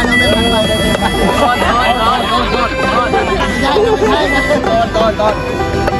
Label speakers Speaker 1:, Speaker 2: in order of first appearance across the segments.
Speaker 1: ก่อน
Speaker 2: ก่อน
Speaker 1: ก่อนก่
Speaker 2: อนก่อนก่อนก่อนก่อน
Speaker 1: ก่
Speaker 2: อน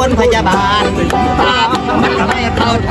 Speaker 2: วนพยาบาลตาพมันไม่เข้าใจ